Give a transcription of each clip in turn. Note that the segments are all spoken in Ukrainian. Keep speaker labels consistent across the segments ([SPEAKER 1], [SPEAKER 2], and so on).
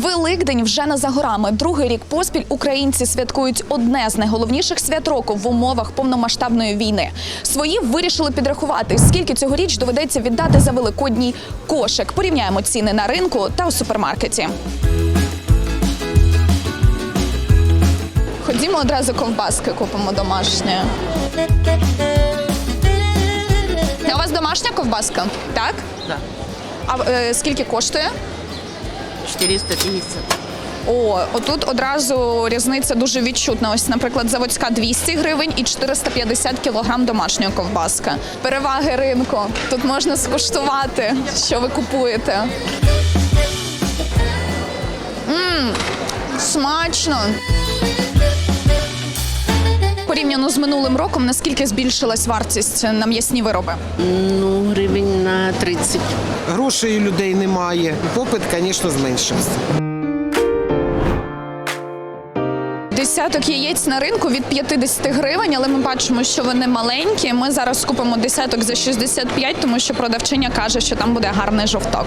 [SPEAKER 1] Великдень вже не за горами. Другий рік поспіль українці святкують одне з найголовніших свят року в умовах повномасштабної війни. Свої вирішили підрахувати, скільки цьогоріч доведеться віддати за великодній кошик. Порівняємо ціни на ринку та у супермаркеті. Ходімо одразу ковбаски купимо домашні. А у вас домашня ковбаска? Так?
[SPEAKER 2] Да.
[SPEAKER 1] А е, скільки коштує?
[SPEAKER 2] 450.
[SPEAKER 1] О, отут одразу різниця дуже відчутна. Ось, наприклад, заводська 200 гривень і 450 кілограм домашньої ковбаски. Переваги ринку. Тут можна скуштувати, що ви купуєте. Мм, смачно. Порівняно з минулим роком, наскільки збільшилась вартість на м'ясні вироби?
[SPEAKER 2] Ну, гривень на 30.
[SPEAKER 3] Грошей у людей немає. Попит, звісно, зменшився.
[SPEAKER 1] Десяток яєць на ринку від 50 гривень, але ми бачимо, що вони маленькі. Ми зараз купимо десяток за 65, тому що продавчиня каже, що там буде гарний жовток.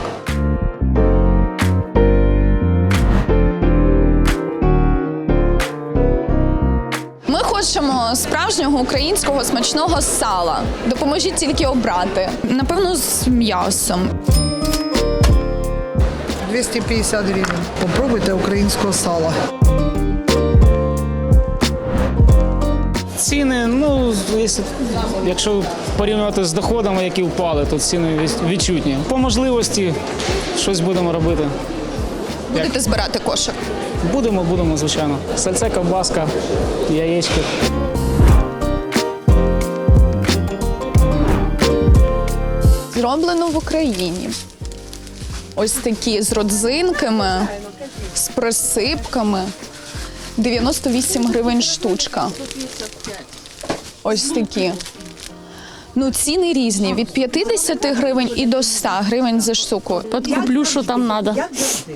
[SPEAKER 1] Хочемо справжнього українського смачного сала. Допоможіть тільки обрати. Напевно, з м'ясом.
[SPEAKER 4] 250 гривень. Попробуйте українського сала.
[SPEAKER 5] Ціни, ну, якщо, порівнювати з доходами, які впали, то ціни від- відчутні. По можливості щось будемо робити.
[SPEAKER 1] Будете збирати кошик.
[SPEAKER 5] Будемо, будемо, звичайно. Сальце, ковбаска, яєчки.
[SPEAKER 1] Зроблено в Україні. Ось такі з родзинками, з присипками. 98 гривень штучка. Ось такі. Ну, ціни різні від 50 гривень і до 100 гривень за штуку.
[SPEAKER 6] Подкуплю, что там надо.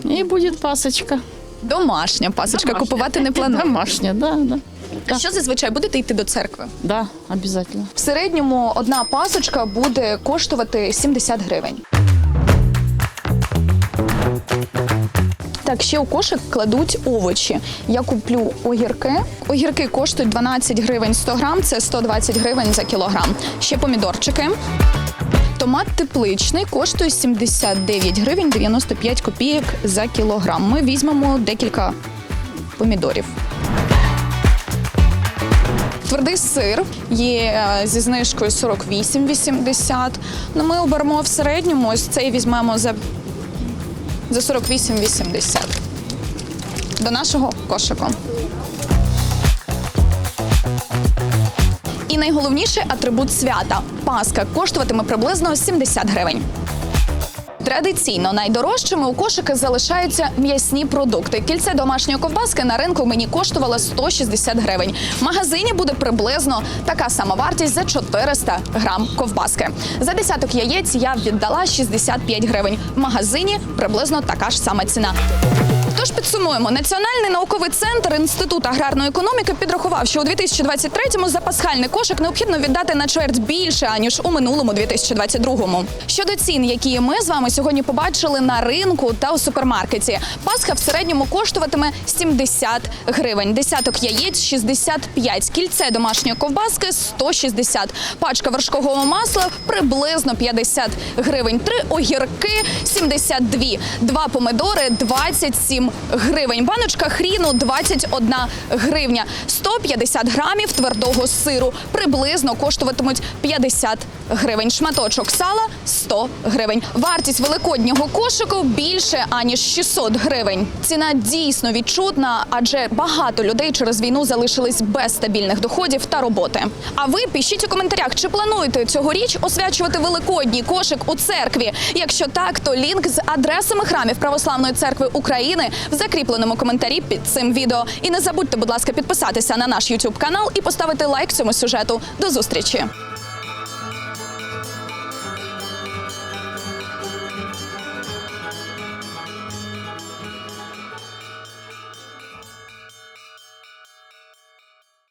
[SPEAKER 6] И будет пасочка.
[SPEAKER 1] Домашня пасочка купувати не планую.
[SPEAKER 6] Домашняя, да, да.
[SPEAKER 1] А що зазвичай будете йти до церкви?
[SPEAKER 6] Да, обязательно.
[SPEAKER 1] В середньому одна пасочка буде коштувати 70 гривень. Так, ще у кошик кладуть овочі. Я куплю огірки. Огірки коштують 12 гривень 100 грам, це 120 гривень за кілограм. Ще помідорчики. Томат тепличний коштує 79 гривень 95 копійок за кілограм. Ми візьмемо декілька помідорів. Твердий сир є е, зі знижкою 48,80. Ну, ми оберемо в середньому, ось цей візьмемо за, за 48,80. До нашого кошику. І найголовніший атрибут свята паска коштуватиме приблизно 70 гривень. Традиційно найдорожчими у кошики залишаються м'ясні продукти. Кільце домашньої ковбаски на ринку мені коштувало 160 гривень. В магазині буде приблизно така сама вартість за 400 грам ковбаски. За десяток яєць я віддала 65 гривень. В магазині приблизно така ж сама ціна. Тож підсумуємо, Національний науковий центр Інститут аграрної економіки підрахував, що у 2023-му за пасхальний кошик необхідно віддати на чверть більше аніж у минулому 2022-му. Щодо цін, які ми з вами сьогодні побачили на ринку та у супермаркеті, пасха в середньому коштуватиме 70 гривень, десяток яєць 65, кільце домашньої ковбаски 160, пачка вершкового масла приблизно 50 гривень, три огірки 72, два помидори 27 гривень, баночка хріну 21 гривня, 150 грамів твердого сиру. Приблизно коштуватимуть 50 гривень, шматочок сала 100 гривень. Вартість великоднього кошику більше аніж 600 гривень. Ціна дійсно відчутна, адже багато людей через війну залишились без стабільних доходів та роботи. А ви пишіть у коментарях, чи плануєте цьогоріч освячувати великодній кошик у церкві? Якщо так, то лінк з адресами храмів Православної церкви України в закріпленому коментарі під цим відео. І не забудьте, будь ласка, підписатися на наш YouTube канал і поставити лайк цьому сюжету. До зустрічі!